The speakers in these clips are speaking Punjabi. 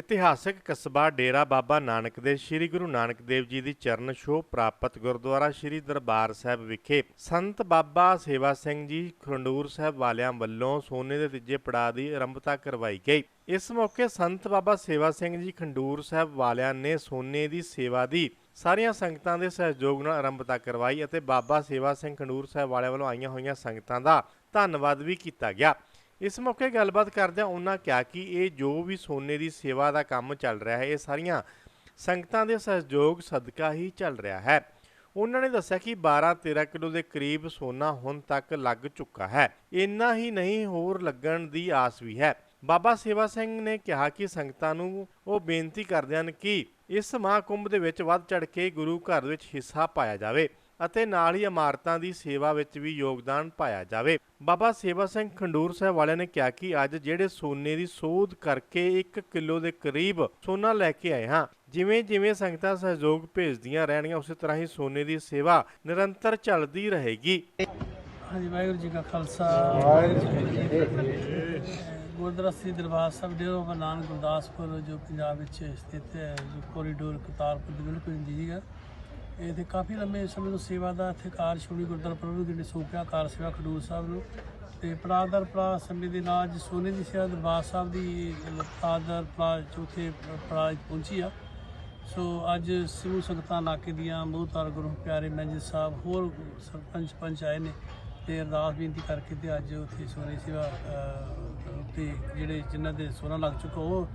ਇਤਿਹਾਸਕ ਕਸਬਾ ਡੇਰਾ ਬਾਬਾ ਨਾਨਕ ਦੇ ਸ੍ਰੀ ਗੁਰੂ ਨਾਨਕ ਦੇਵ ਜੀ ਦੀ ਚਰਨ ਛੋਹ ਪ੍ਰਾਪਤ ਗੁਰਦੁਆਰਾ ਸ੍ਰੀ ਦਰਬਾਰ ਸਾਹਿਬ ਵਿਖੇ ਸੰਤ ਬਾਬਾ ਸੇਵਾ ਸਿੰਘ ਜੀ ਖੰਡੂਰ ਸਾਹਿਬ ਵਾਲਿਆਂ ਵੱਲੋਂ ਸੋਨੇ ਦੇ ਤੀਜੇ ਪੜਾਅ ਦੀ ਆਰੰਭਤਾ ਕਰਵਾਈ ਗਈ। ਇਸ ਮੌਕੇ ਸੰਤ ਬਾਬਾ ਸੇਵਾ ਸਿੰਘ ਜੀ ਖੰਡੂਰ ਸਾਹਿਬ ਵਾਲਿਆਂ ਨੇ ਸੋਨੇ ਦੀ ਸੇਵਾ ਦੀ ਸਾਰੀਆਂ ਸੰਗਤਾਂ ਦੇ ਸਹਿਯੋਗ ਨਾਲ ਆਰੰਭਤਾ ਕਰਵਾਈ ਅਤੇ ਬਾਬਾ ਸੇਵਾ ਸਿੰਘ ਖੰਡੂਰ ਸਾਹਿਬ ਵਾਲਿਆਂ ਵੱਲੋਂ ਆਈਆਂ ਹੋਈਆਂ ਸੰਗਤਾਂ ਦਾ ਧੰਨਵਾਦ ਵੀ ਕੀਤਾ ਗਿਆ। ਇਸ ਮੌਕੇ ਗੱਲਬਾਤ ਕਰਦਿਆਂ ਉਹਨਾਂ ਕਿਹਾ ਕਿ ਇਹ ਜੋ ਵੀ ਸੋਨੇ ਦੀ ਸੇਵਾ ਦਾ ਕੰਮ ਚੱਲ ਰਿਹਾ ਹੈ, ਇਹ ਸਾਰੀਆਂ ਸੰਗਤਾਂ ਦੇ ਸਹਿਯੋਗ ਸਦਕਾ ਹੀ ਚੱਲ ਰਿਹਾ ਹੈ। ਉਹਨਾਂ ਨੇ ਦੱਸਿਆ ਕਿ 12-13 ਕਿਲੋ ਦੇ ਕਰੀਬ ਸੋਨਾ ਹੁਣ ਤੱਕ ਲੱਗ ਚੁੱਕਾ ਹੈ। ਇੰਨਾ ਹੀ ਨਹੀਂ, ਹੋਰ ਲੱਗਣ ਦੀ ਆਸ ਵੀ ਹੈ। ਬਾਬਾ ਸੇਵਾ ਸਿੰਘ ਨੇ ਕਿਹਾ ਕਿ ਸੰਗਤਾਂ ਨੂੰ ਉਹ ਬੇਨਤੀ ਕਰਦੇ ਹਨ ਕਿ ਇਸ ਮਹਾਕੁੰਭ ਦੇ ਵਿੱਚ ਵੱਧ ਚੜ ਕੇ ਗੁਰੂ ਘਰ ਵਿੱਚ ਹਿੱਸਾ ਪਾਇਆ ਜਾਵੇ। ਅਤੇ ਨਾਲ ਹੀ ਇਮਾਰਤਾਂ ਦੀ ਸੇਵਾ ਵਿੱਚ ਵੀ ਯੋਗਦਾਨ ਪਾਇਆ ਜਾਵੇ। ਬਾਬਾ ਸੇਵਾ ਸਿੰਘ ਖੰਡੂਰ ਸਾਹਿਬ ਵਾਲਿਆਂ ਨੇ ਕਿਹਾ ਕਿ ਅੱਜ ਜਿਹੜੇ ਸੋਨੇ ਦੀ ਸੋਧ ਕਰਕੇ 1 ਕਿਲੋ ਦੇ ਕਰੀਬ ਸੋਨਾ ਲੈ ਕੇ ਆਏ ਹਾਂ, ਜਿਵੇਂ ਜਿਵੇਂ ਸੰਗਤਾਂ ਸਹਿਯੋਗ ਭੇਜਦੀਆਂ ਰਹਿਣਗੀਆਂ, ਉਸੇ ਤਰ੍ਹਾਂ ਹੀ ਸੋਨੇ ਦੀ ਸੇਵਾ ਨਿਰੰਤਰ ਚੱਲਦੀ ਰਹੇਗੀ। ਹਾਂਜੀ, ਵਾਹਿਗੁਰੂ ਜੀ ਕਾ ਖਾਲਸਾ। ਵਾਹਿਗੁਰੂ ਗੁਰਦੁਆਰਾ ਸ੍ਰੀ ਦਰਬਾਰ ਸਾਹਿਬ ਡੇਰਾ ਬਾਬਾ ਗੁਰਦਾਸਪੁਰ ਜੋ ਪੰਜਾਬ ਵਿੱਚ ਸਥਿਤ ਹੈ, ਜੋ ਕੋਰੀਡੋਰ ਕਰਤਾਰਪੁਰ ਦੇ ਬਿਲਕੁਲ ਨਜ਼ਦੀਕ ਹੈ। ਇੱਥੇ ਕਾਫੀ ਲੰਮੇ ਸਮੇਂ ਤੋਂ ਸੇਵਾ ਦਾ ਇੱਥੇ ਕਾਰ ਸ਼੍ਰੋਮਣੀ ਗੁਰਦੁਆਰਾ ਪ੍ਰਭੂ ਜੀ ਨੇ ਸੌਂਪਿਆ ਕਾਰ ਸੇਵਾ ਖਡੂਰ ਸਾਹਿਬ ਨੂੰ। ਤੇ ਪੜਾਦਰ ਪੜਾ ਸਮੇਂ ਦੇ ਨਾਲ ਅੱਜ ਸੋਨੇ ਦੀ ਸੇਵਾ ਦਰਬਾਰ ਸਾਹਿਬ ਦੀ ਪੜਾਦਰ ਪੜਾ ਚੌਥੇ ਪੜਾ ਪਹੁੰਚੀ ਆ। ਸੋ ਅੱਜ ਸਮੂਹ ਸੰਗਤਾਂ ਇਲਾਕੇ ਦੀਆਂ ਬਹੁਤਾਰ ਗੁਰੂ ਪਿਆਰੇ ਮੈਨੇਜਰ ਸਾਹਿਬ ਹੋਰ ਸਰਪੰਚ ਪੰਚ ਆਏ ਨੇ ਤੇ ਅਰਦਾਸ ਬੇਨਤੀ ਕਰਕੇ ਤੇ ਅੱਜ ਉੱਥੇ ਸੋਨੇ ਸੇਵਾ ਅਹ, ਤੇ ਜਿਹੜੇ ਜਿਨ੍ਹਾਂ ਦੇ ਸੋਨਾ ਲੱਗ ਚੁੱਕਾ ਉਹ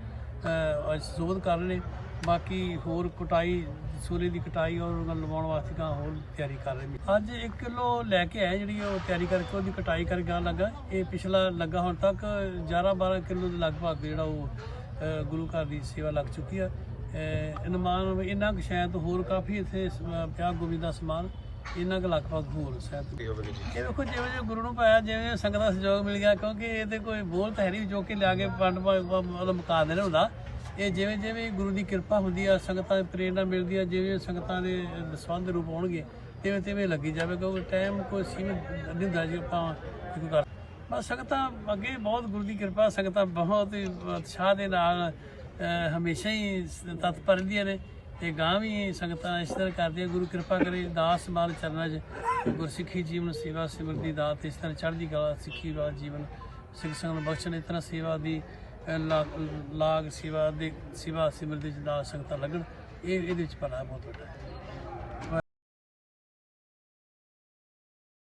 ਸੋਧ ਕਰ ਰਹੇ ਨੇ ਬਾਕੀ ਹੋਰ ਕਟਾਈ ਸੂਰੇ ਦੀ ਕਟਾਈ ਔਰ ਉਹਨਾਂ ਲਵਾਉਣ ਵਾਸਤੇ ਕਾਂ ਹੋਰ ਤਿਆਰੀ ਕਰ ਰਹੇ ਨੇ। ਅੱਜ 1 ਕਿਲੋ ਲੈ ਕੇ ਆਏ ਜਿਹੜੀ ਉਹ ਤਿਆਰੀ ਕਰਕੇ ਉਹਦੀ ਕਟਾਈ ਕਰਕੇ ਆਉਣ ਲੱਗਾ। ਇਹ ਪਿਛਲਾ ਲੱਗਾ ਹੁਣ ਤੱਕ 11 12 ਕਿਲੋ ਦੇ ਲਗਭਗ ਜਿਹੜਾ ਉਹ ਗੁਰੂ ਘਰ ਦੀ ਸੇਵਾ ਲੱਗ ਚੁੱਕੀ ਆ। ਇਨਮਾਨ ਇਹਨਾਂ ਕੁ ਸ਼ਾਇਦ ਹੋਰ ਕਾਫੀ ਇੱਥੇ ਸ- ਪਿਆ ਗੋਬਿੰਦ ਦਾ ਸਮਾਨ। ਇਹਨਾਂ ਕੁ ਲਗਭਗ ਹੋਰ ਸ਼ਾਇਦ ਇਹ ਵੇਖੋ ਜਿਵੇਂ ਜਿਵੇਂ ਗੁਰੂ ਨੂੰ ਪਾਇਆ ਜਿਵੇਂ ਸੰਗਤ ਦਾ ਸਹਿਯੋਗ ਮਿਲ ਗਿਆ ਕਿਉਂਕਿ ਇਹ ਤੇ ਕੋਈ ਬੋਲ ਤਾਂ ਹੈ ਨਹੀਂ ਜੋ ਕਿ ਲਿਆ ਕੇ ਪੰਡ ਮਤਲਬ ਮੁਕਾ ਦੇਣਾ ਹੁੰਦਾ। ਇਹ ਜਿਵੇਂ ਜਿਵੇਂ ਗੁਰੂ ਦੀ ਕਿਰਪਾ ਹੁੰਦੀ ਆ ਸੰਗਤਾਂ ਦੀ ਪ੍ਰੇਰਣਾ ਮਿਲਦੀ ਆ ਜਿਵੇਂ ਸੰਗਤਾਂ ਦੇ ਦਸਵੰਦ ਰੂਪ ਹੋਣਗੇ ਤਿਵੇਂ ਤਿਵੇਂ ਲੱਗੀ ਜਾਵੇ ਕਿਉਂਕਿ ਟਾਈਮ ਕੋਈ ਸੀਮਿਤ ਨਹੀਂ ਹੁੰਦਾ ਜੀ ਆਪਾਂ ਇੱਕ ਕਰ ਬਸ ਸੰਗਤਾਂ ਅੱਗੇ ਬਹੁਤ ਗੁਰੂ ਦੀ ਕਿਰਪਾ ਸੰਗਤਾਂ ਬਹੁਤ ਹੀ ਉਤਸ਼ਾਹ ਦੇ ਨਾਲ ਹਮੇਸ਼ਾ ਹੀ ਤਤਪਰ ਰਹਿੰਦੀਆਂ ਨੇ। ਤੇ ਗਾਂ ਵੀ ਸੰਗਤਾਂ ਇਸ ਤਰ੍ਹਾਂ ਕਰਦੀਆਂ ਗੁਰੂ ਕਿਰਪਾ ਕਰੇ, ਦਾਸ ਮਾਲ ਚਰਨਾਂ 'ਚ ਗੁਰਸਿੱਖੀ ਜੀਵਨ, ਸੇਵਾ ਸਿਮਰਤੀ ਦਾਤ, ਇਸ ਤਰ੍ਹਾਂ ਚੜ੍ਹਦੀ ਕਲਾ, ਸਿੱਖੀ ਵਾਲ ਜੀਵਨ ਸਿੱਖ ਸੰਗਤ ਬਖਸ਼ਣ, ਇਸ ਤਰ੍ਹਾਂ ਸੇਵਾ ਦੀ ਲਾ- ਲਾਗ ਸੇਵਾ ਦੇ, ਸੇਵਾ ਸਿਮਰਤੀ ਚ ਦਾਸ ਸੰਗਤਾਂ ਲੱਗਣ, ਇਹ, ਇਹਦੇ ਵਿੱਚ ਭਲਾ ਬਹੁਤ ਵੱਡਾ ਹੈ।